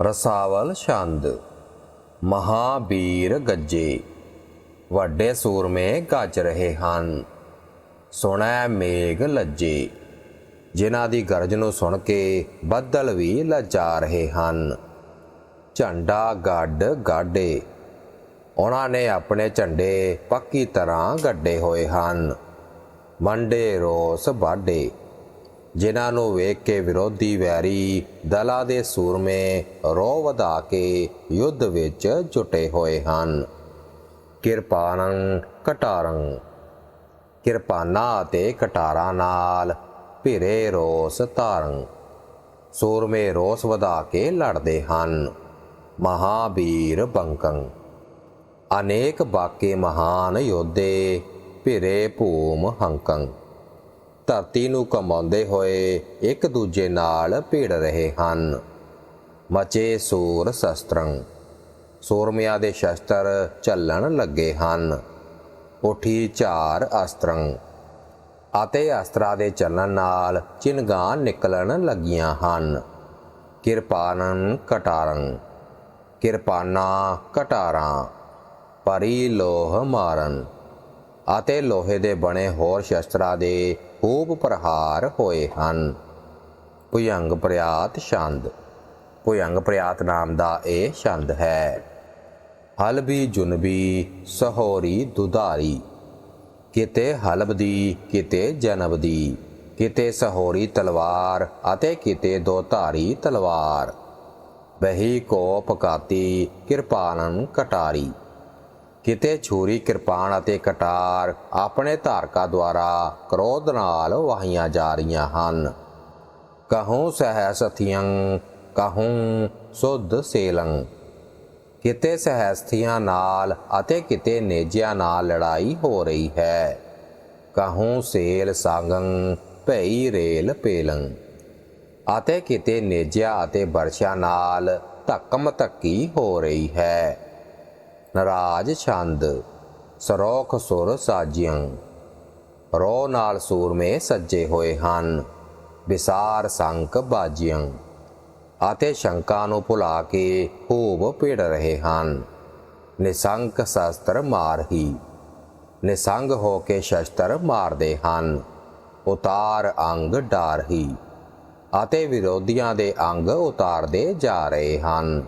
ਰਸਾਵਲ ਛੰਦ, ਮਹਾਬੀਰ ਗੱਜੇ, ਵੱਡੇ ਸੂਰਮੇ ਗੱਜ ਰਹੇ ਹਨ, ਸੁਣੈ ਮੇਘ ਲੱਜੇ। ਜਿਨ੍ਹਾਂ ਦੀ ਗਰਜ ਨੂੰ ਸੁਣ ਕੇ ਬੱਦਲ ਵੀ ਲੱਜਾ ਰਹੇ ਹਨ। ਝੰਡਾ ਗੱਡ ਗਾਡੇ ਉਹਨਾਂ ਨੇ ਆਪਣੇ ਝੰਡੇ ਪੱਕੀ ਤਰ੍ਹਾਂ ਗੱਡੇ ਹੋਏ ਹਨ। ਮੰਡੇ ਰੋਸ ਬਾਡੇ ਜਿਨ੍ਹਾਂ ਨੂੰ ਵੇਖ ਕੇ ਵਿਰੋਧੀ ਵੈਰੀ ਦਲਾਂ ਦੇ ਸੂਰਮੇ ਰੋ ਵਧਾ ਕੇ ਯੁੱਧ ਵਿੱਚ ਜੁਟੇ ਹੋਏ ਹਨ। ਕਿਰਪਾਨੰ ਕਟਾਰੰ। ਕਿਰਪਾਨਾ ਅਤੇ ਕਟਾਰਾਂ ਨਾਲ ਭਿਰੇ ਰੋਸ ਧਾਰੰ ਸੂਰਮੇ ਰੋਸ ਵਧਾ ਕੇ ਲੜਦੇ ਹਨ। ਮਹਾਬੀਰ ਬੰਕੰ। ਅਨੇਕ ਬਾਕੇ ਮਹਾਨ ਯੋਧੇ ਭਿਰੇ ਭੂਮ ਹੰਕੰ। ਧਰਤੀ ਨੂੰ ਕਮਾਉਂਦੇ ਹੋਏ ਇੱਕ ਦੂਜੇ ਨਾਲ ਭਿੜ ਰਹੇ ਹਨ। ਮਚੇ ਸੂਰ ਸ਼ਸਤਰੰ। ਸੂਰਮਿਆਂ ਦੇ ਸ਼ਸਤਰ ਚੱਲਣ ਲੱਗੇ ਹਨ। ਉਠੀ ਝਾਰ ਅਸਤਰੰ। ਅਤੇ ਅਸਤਰਾ ਦੇ ਚੱਲਣ ਨਾਲ ਚਿਨਗਾਂ ਨਿਕਲਣ ਲੱਗੀਆਂ ਹਨ। ਕਿਰਪਾਨੰ ਕਟਾਰੰ। ਕਿਰਪਾਨਾ ਕਟਾਰਾਂ। ਪਰੀ ਲੋਹ ਮਾਰਨ। ਅਤੇ ਲੋਹੇ ਦੇ ਬਣੇ ਹੋਰ ਸ਼ਸਤਰਾਂ ਦੇ ਖੂਬ ਪ੍ਰਹਾਰ ਹੋਏ ਹਨ। ਭੁਯੰਗ ਪ੍ਰਿਆਤ ਛੰਦ। ਭੁਯੰਗ ਪ੍ਰਿਆਤ ਨਾਮ ਦਾ ਇਹ ਛੰਦ ਹੈ। ਹਲਬੀ ਜੁਨਬੀ ਸਹੋਰੀ ਦੁਧਾਰੀ। ਕਿਤੇ ਹਲਬ ਦੀ, ਕਿਤੇ ਜਨਬ ਦੀ। ਕਿਤੇ ਸਹੋਰੀ ਤਲਵਾਰ ਅਤੇ ਕਿਤੇ ਦੋ ਧਾਰੀ ਤਲਵਾਰ। ਬਹੀ ਕੋਪ ਕਾਤੀ ਕਿਰਪਾਨਨ ਕਟਾਰੀ। ਕਿਤੇ ਛੁਰੀ, ਕਿਰਪਾਨ ਅਤੇ ਕਟਾਰ ਆਪਣੇ ਧਾਰਕਾ ਦੁਆਰਾ ਕ੍ਰੋਧ ਨਾਲ ਵਾਹੀਆਂ ਜਾ ਰਹੀਆਂ ਹਨ। ਕਹੂੰ ਸਹਸਥੀਆਂ ਕਹੂੰ ਸੁਧ ਸੇਲੰ। ਕਿਤੇ ਸਹਸਥੀਆਂ ਨਾਲ ਅਤੇ ਕਿਤੇ ਨੇਜਿਆਂ ਨਾਲ ਲੜਾਈ ਹੋ ਰਹੀ ਹੈ। ਕਹੂੰ ਸੇਲ ਸੰਗੰ, ਭਈ ਰੇਲ ਪੇਲੰ। ਅਤੇ ਕਿਤੇ ਨੇਜਿਆ ਅਤੇ ਬਰਸ਼ਾ ਨਾਲ ਧੱਕਮ ਧੱਕੀ ਹੋ ਰਹੀ ਹੈ। ਨਰਾਜ ਛੰਦ, ਸਰੋਖ ਸੁਰ ਸਾਜਿਆਂ ਰੋ ਨਾਲ ਸੂਰਮੇ ਸੱਜੇ ਹੋਏ ਹਨ, ਵਿਸਾਰ ਸੰਕ ਬਾਜੀਆਂ ਅਤੇ ਸ਼ੰਕਾ ਨੂੰ ਭੁਲਾ ਕੇ ਖੂਬ ਭਿੜ ਰਹੇ ਹਨ। ਨਿਸੰਕ ਸ਼ਸਤਰ ਮਾਰ ਹੀ, ਨਿਸੰਗ ਹੋ ਕੇ ਸ਼ਸਤਰ ਮਾਰਦੇ ਹਨ। ਉਤਾਰ ਅੰਗ ਡਾਰਹੀ ਅਤੇ ਵਿਰੋਧੀਆਂ ਦੇ ਅੰਗ ਉਤਾਰਦੇ ਜਾ ਰਹੇ ਹਨ।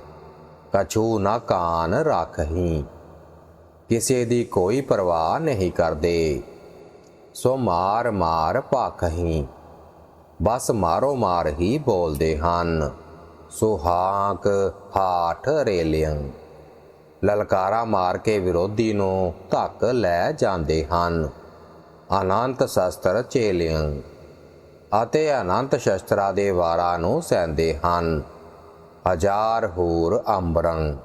ਕਛੂ ਨਾ ਕਾਨ ਰੱਖਹੀ। ਕਿਸੇ ਦੀ ਕੋਈ ਪਰਵਾਹ ਨਹੀਂ ਕਰਦੇ। ਸੋ ਮਾਰ ਮਾਰ ਭਖਹੀ। ਬਸ ਮਾਰੋ ਮਾਰ ਹੀ ਬੋਲਦੇ ਹਨ। ਸੁਹਾਕ ਹਾਠ ਰੇਲਿਆਂ। ਲਲਕਾਰਾ ਮਾਰ ਕੇ ਵਿਰੋਧੀ ਨੂੰ ਧੱਕ ਲੈ ਜਾਂਦੇ ਹਨ। ਅਨੰਤ ਸ਼ਸਤਰ ਚੇਲਿਆਂ ਅਤੇ ਅਨੰਤ ਸ਼ਸਤਰਾਂ ਦੇ ਵਾਰਾਂ ਨੂੰ ਸਹਿੰਦੇ ਹਨ। ਹਜ਼ਾਰ ਹੂਰ ਅੰਬਰੰ,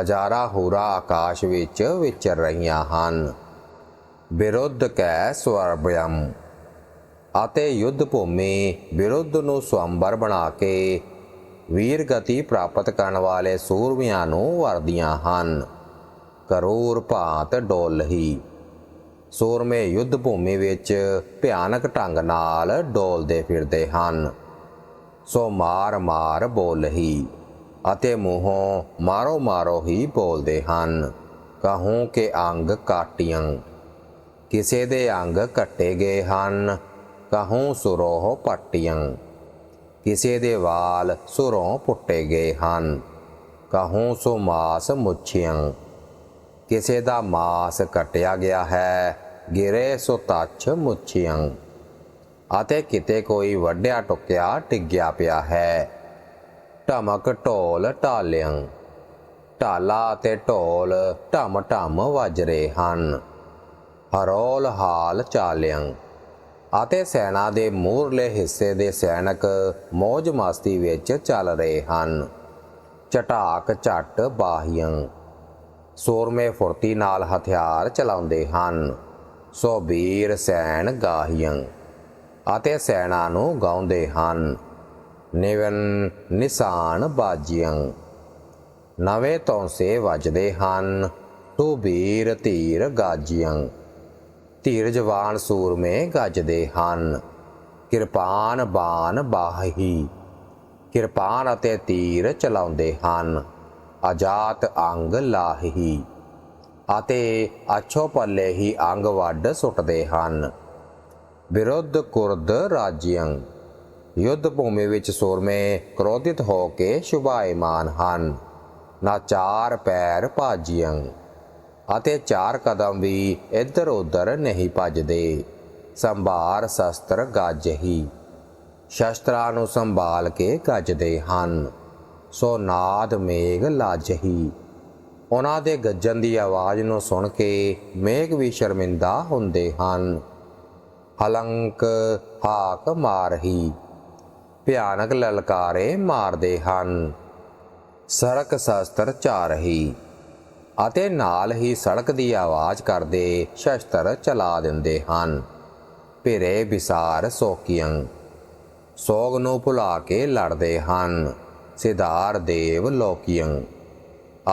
ਹਜ਼ਾਰਾਂ ਹੂਰਾ ਆਕਾਸ਼ ਵਿੱਚ ਵਿਚਰ ਰਹੀਆਂ ਹਨ। ਵਿਰੁੱਧ ਕੈ ਸਵਰਬਯਮ ਅਤੇ ਯੁੱਧ ਭੂਮੀ ਵਿਰੁੱਧ ਨੂੰ ਸਵੰਬਰ ਬਣਾ ਕੇ ਵੀਰ ਗਤੀ ਪ੍ਰਾਪਤ ਕਰਨ ਵਾਲੇ ਸੂਰਮਿਆਂ ਨੂੰ ਵਰਦੀਆਂ ਹਨ। ਕਰੂਰ ਭਾਂਤ ਡੋਲਹੀ ਸੂਰਮੇ ਯੁੱਧ ਭੂਮੀ ਵਿੱਚ ਭਿਆਨਕ ਢੰਗ ਨਾਲ ਡੋਲਦੇ ਫਿਰਦੇ ਹਨ। ਸੋ ਮਾਰ ਮਾਰ ਬੋਲਹੀ ਅਤੇ ਮੂੰਹੋਂ ਮਾਰੋ ਮਾਰੋ ਹੀ ਬੋਲਦੇ ਹਨ। ਕਹੂੰ ਕਿ ਅੰਗ ਕਾਟੀਆਂ, ਕਿਸੇ ਦੇ ਅੰਗ ਕੱਟੇ ਗਏ ਹਨ। ਕਹੂੰ ਸੁਰੋਹ ਪੱਟੀਆਂ, ਕਿਸੇ ਦੇ ਵਾਲ ਸੁਰੋਂ ਪੁੱਟੇ ਗਏ ਹਨ। ਕਹੂੰ ਸੋ ਮਾਸ ਮੁੱਛੀਆਂ, ਕਿਸੇ ਦਾ ਮਾਸ ਕਟਿਆ ਗਿਆ ਹੈ, ਗਿਰੇ ਸੋ ਤੱਛ ਮੁੱਛੀਆਂ। ਅਤੇ ਕਿਤੇ ਕੋਈ ਵੱਡਿਆ ਟੁਕਿਆ ਟਿੱਗਿਆ ਪਿਆ ਹੈ। ਢਮਕ ਢੋਲ ਢਾਲਿਆਂ, ਢਾਲਾ ਅਤੇ ਢੋਲ ਢਮ ਢਮ ਵੱਜ ਰਹੇ ਹਨ। ਹਰੋਲ ਹਾਲ ਚਾਲਿਆਂ ਅਤੇ ਸੈਨਾ ਦੇ ਮੂਰਲੇ ਹਿੱਸੇ ਦੇ ਸੈਨਿਕ ਮौज ਮਸਤੀ ਵਿੱਚ ਚੱਲ ਰਹੇ ਹਨ। ਚਟਾਕ ਝੱਟ ਬਾਹੀਆਂ ਸੂਰਮੇ ਫੁਰਤੀ ਨਾਲ ਹਥਿਆਰ ਚਲਾਉਂਦੇ ਹਨ। ਸੋ ਵੀਰ ਸੈਨ ਗਾਹੀਆਂ ਅਤੇ ਸੈਣਾ ਨੂੰ ਗਾਉਂਦੇ ਹਨ। ਨਿਵਨ ਨਿਸ਼ਾਨ ਬਾਜੀਆਂ। ਨਵੇਂ ਤੌਂਸੇ ਵੱਜਦੇ ਹਨ। ਤੂੰ ਵੀਰ ਧੀਰ ਗਾਜੀਆਂ। ਧੀਰ ਜਵਾਨ ਸੂਰਮੇ ਗੱਜਦੇ ਹਨ। ਕਿਰਪਾਨ ਬਾਨ ਬਾਹੀ। ਕਿਰਪਾਨ ਅਤੇ ਤੀਰ ਚਲਾਉਂਦੇ ਹਨ। ਆਜ਼ਾਤ ਅੰਗ ਲਾਹੀ। ਅਤੇ ਅਛੋ ਪੱਲੇ ਹੀ ਅੰਗ ਵੱਢ ਸੁੱਟਦੇ ਹਨ। ਵਿਰੁੱਧ ਕੁਰਦ ਰਾਜਿਅੰ ਯੁੱਧ ਭੂਮੀ ਵਿੱਚ ਸੂਰਮੇ ਕ੍ਰੋਧਿਤ ਹੋ ਕੇ ਸ਼ੁਭਾਇਮਾਨ ਹਨ। ਨਾ ਚਾਰ ਪੈਰ ਭਾਜਿਅੰ ਅਤੇ ਚਾਰ ਕਦਮ ਵੀ ਇੱਧਰ ਉੱਧਰ ਨਹੀਂ ਭੱਜਦੇ। ਸੰਭਾਰ ਸ਼ਸਤਰ ਗੱਜਹੀ। ਸ਼ਸਤਰਾਂ ਨੂੰ ਸੰਭਾਲ ਕੇ ਗੱਜਦੇ ਹਨ। ਸੋ ਨਾਦ ਮੇਘ ਲਾਜਹੀ। ਉਹਨਾਂ ਦੇ ਗੱਜਣ ਦੀ ਆਵਾਜ਼ ਨੂੰ ਸੁਣ ਕੇ ਮੇਘ ਵੀ ਸ਼ਰਮਿੰਦਾ ਹੁੰਦੇ ਹਨ। ਹਲੰਕ ਹਾਕ ਮਾਰਹੀ, ਭਿਆਨਕ ਲਲਕਾਰੇ ਮਾਰਦੇ ਹਨ। ਸੜਕ ਸ਼ਸਤਰ ਚਾਰਹੀ ਅਤੇ ਨਾਲ ਹੀ ਸੜਕ ਦੀ ਆਵਾਜ਼ ਕਰਦੇ ਸ਼ਸਤਰ ਚਲਾ ਦਿੰਦੇ ਹਨ। ਭਿਰੇ ਵਿਸਾਰ ਸੋਕੀਆਂ ਸੋਗ ਨੂੰ ਭੁਲਾ ਕੇ ਲੜਦੇ ਹਨ। ਸਿਧਾਰ ਦੇਵ ਲੋਕੀਆਂ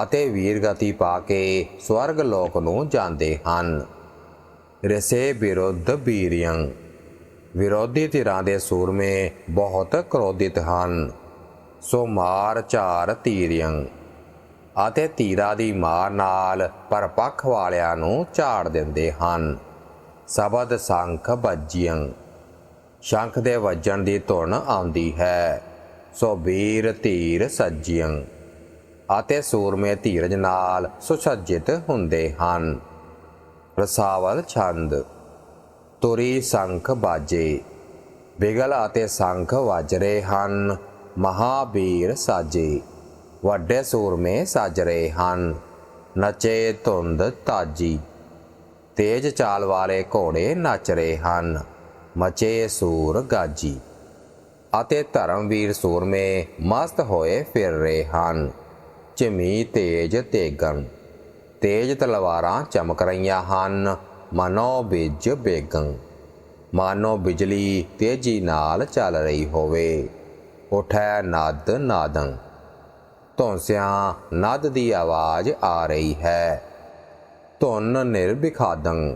ਅਤੇ ਵੀਰਗਤੀ ਪਾ ਕੇ ਸਵਰਗ ਲੋਕ ਨੂੰ ਜਾਂਦੇ ਹਨ। ਰਸੇ ਵਿਰੁੱਧ ਵੀਰਿਯੰ ਵਿਰੋਧੀ ਧਿਰਾਂ ਦੇ ਸੂਰਮੇ ਬਹੁਤ ਕ੍ਰੋਧਿਤ ਹਨ। ਸੋ ਮਾਰ ਝਾਰ ਤੀਰਿਯੰ ਅਤੇ ਤੀਰਾ ਦੀ ਮਾਰ ਨਾਲ ਪਰਪੱਖ ਵਾਲਿਆਂ ਨੂੰ ਝਾੜ ਦਿੰਦੇ ਹਨ। ਸ਼ਬਦ ਸੰਖ ਵੱਜਿਯੰ ਸ਼ੰਖ ਦੇ ਵੱਜਣ ਦੀ ਧੁਨ ਆਉਂਦੀ ਹੈ। ਸੋ ਵੀਰ ਧੀਰ ਸੱਜਿਯੰ ਅਤੇ ਸੂਰਮੇ ਧੀਰਜ ਨਾਲ ਸੁਸੱਜਿਤ ਹੁੰਦੇ ਹਨ। ਰਸਾਵਲ ਛੰਦ, ਤੁਰੀ ਸੰਖ ਬਾਜੇ, ਬਿਗਲ ਅਤੇ ਸੰਖ ਵੱਜ ਰਹੇ ਹਨ, ਮਹਾਬੀਰ ਸਾਜੇ, ਵੱਡੇ ਸੂਰਮੇ ਸਾਜ ਰਹੇ ਹਨ, ਨਚੇ ਧੁੰਦ ਤਾਜੀ, ਤੇਜ ਚਾਲ ਵਾਲੇ ਘੋੜੇ ਨੱਚ ਰਹੇ ਹਨ, ਮਚੇ ਸੂਰ ਗਾਜੀ, ਅਤੇ ਧਰਮਵੀਰ ਸੂਰਮੇ ਮਸਤ ਹੋਏ ਫਿਰ ਰਹੇ ਹਨ, ਝਮੀ ਤੇਜ ਤੇਗਨ ਤੇਜ ਤਲਵਾਰਾਂ ਚਮਕ ਰਹੀਆਂ ਹਨ। ਮਨੋ ਬਿਜ ਬੇਗੰ ਮਾਨੋ ਬਿਜਲੀ ਤੇਜ਼ੀ ਨਾਲ ਚੱਲ ਰਹੀ ਹੋਵੇ। ਉਠੈ ਨਦ ਨਾਦੰ, ਧੌਂਸਿਆਂ ਨਦ ਦੀ ਆਵਾਜ਼ ਆ ਰਹੀ ਹੈ। ਧੁਨ ਨਿਰਵਿਖਾਦੰ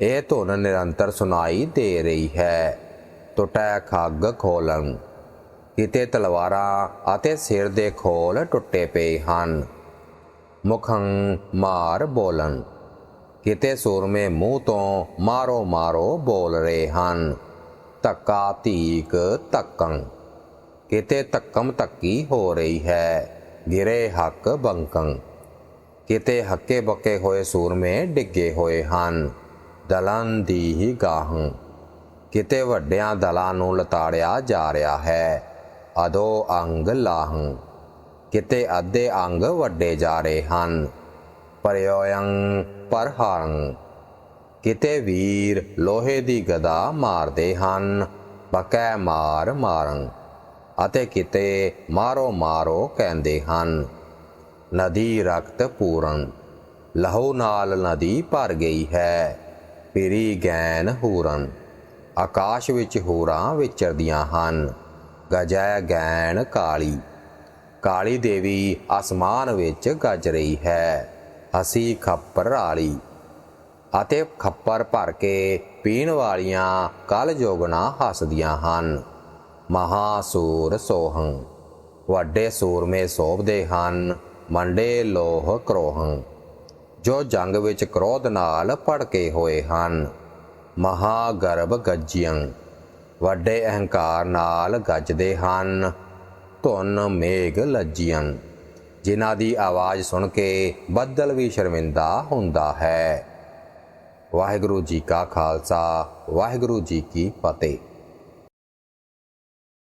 ਇਹ ਧੁਨ ਨਿਰੰਤਰ ਸੁਣਾਈ ਦੇ ਰਹੀ ਹੈ। ਟੁੱਟੈ ਖੱਗ ਖੋਲਣ ਕਿਤੇ ਤਲਵਾਰਾਂ ਅਤੇ ਸਿਰ ਦੇ ਖੋਲ ਟੁੱਟੇ ਪਏ ਹਨ। ਮੁਖੰ ਮਾਰ ਬੋਲਣ ਕਿਤੇ ਸੂਰਮੇ ਮੂੰਹ ਤੋਂ ਮਾਰੋ ਮਾਰੋ ਬੋਲ ਰਹੇ ਹਨ। ਧੱਕਾ ਧੀਕ ਧੱਕੰ। ਕਿਤੇ ਧੱਕਮ ਧੱਕੀ ਹੋ ਰਹੀ ਹੈ, ਗਿਰੇ ਹੱਕ ਬੰਕੰ। ਕਿਤੇ ਹੱਕੇ ਬੱਕੇ ਹੋਏ ਸੂਰਮੇ ਡਿੱਗੇ ਹੋਏ ਹਨ, ਦਲਨ ਦੀ ਹੀ ਗਾਹੰ। ਕਿਤੇ ਵੱਡਿਆਂ ਦਲਾਂ ਨੂੰ ਲਤਾੜਿਆ ਜਾ ਰਿਹਾ ਹੈ, ਅਦੋ ਅੰਗ ਲਾਹੰ। ਕਿਤੇ ਅੱਧੇ ਅੰਗ ਵੱਡੇ ਜਾ ਰਹੇ ਹਨ। ਪਰਿਯੋਯੰ ਪਰਹਾਰੰ। ਕਿਤੇ ਵੀਰ ਲੋਹੇ ਦੀ ਗਦਾ ਮਾਰਦੇ ਹਨ, ਬਕੈ ਮਾਰ ਮਾਰੰ, ਅਤੇ ਕਿਤੇ ਮਾਰੋ ਮਾਰੋ ਕਹਿੰਦੇ ਹਨ। ਨਦੀ ਰਕਤ ਪੂਰਨ ਲਹੂ ਨਾਲ ਨਦੀ ਭਰ ਗਈ ਹੈ ਪਿਰੀ ਗੈਨ ਹੂਰਨ ਆਕਾਸ਼ ਵਿੱਚ ਹੂਰਾਂ ਵਿਚਰਦੀਆਂ ਹਨ, ਗਜੈ ਗੈਣ ਕਾਲੀ। ਕਾਲੀ ਦੇਵੀ ਅਸਮਾਨ ਵਿੱਚ ਗੱਜ ਰਹੀ ਹੈ। ਹਸੀ ਖੱਪਰ ਵਾਲੀ ਅਤੇ ਖੱਪਰ ਭਰ ਕੇ ਪੀਣ ਵਾਲੀਆਂ ਕਲ ਜੋਗਣਾ ਹੱਸਦੀਆਂ ਹਨ। ਮਹਾਸੂਰ ਸੋਹੰ, ਵੱਡੇ ਸੂਰਮੇ ਸੋਭਦੇ ਹਨ, ਮੰਡੇ ਲੋਹ ਕਰੋਹੰ, ਜੋ ਜੰਗ ਵਿੱਚ ਕ੍ਰੋਧ ਨਾਲ ਭੜਕੇ ਹੋਏ ਹਨ। ਮਹਾਗਰਭ ਗੱਜਿਯੰ, ਵੱਡੇ ਅਹੰਕਾਰ ਨਾਲ ਗੱਜਦੇ ਹਨ। ਧੁਨ ਮੇਘ ਲੱਜੀਆਂ ਜਿਨ੍ਹਾਂ ਦੀ ਆਵਾਜ਼ ਸੁਣ ਕੇ ਬੱਦਲ ਵੀ ਸ਼ਰਮਿੰਦਾ ਹੁੰਦਾ ਹੈ। ਵਾਹਿਗੁਰੂ ਜੀ ਕਾ ਖਾਲਸਾ, ਵਾਹਿਗੁਰੂ ਜੀ ਕੀ ਫਤਿਹ।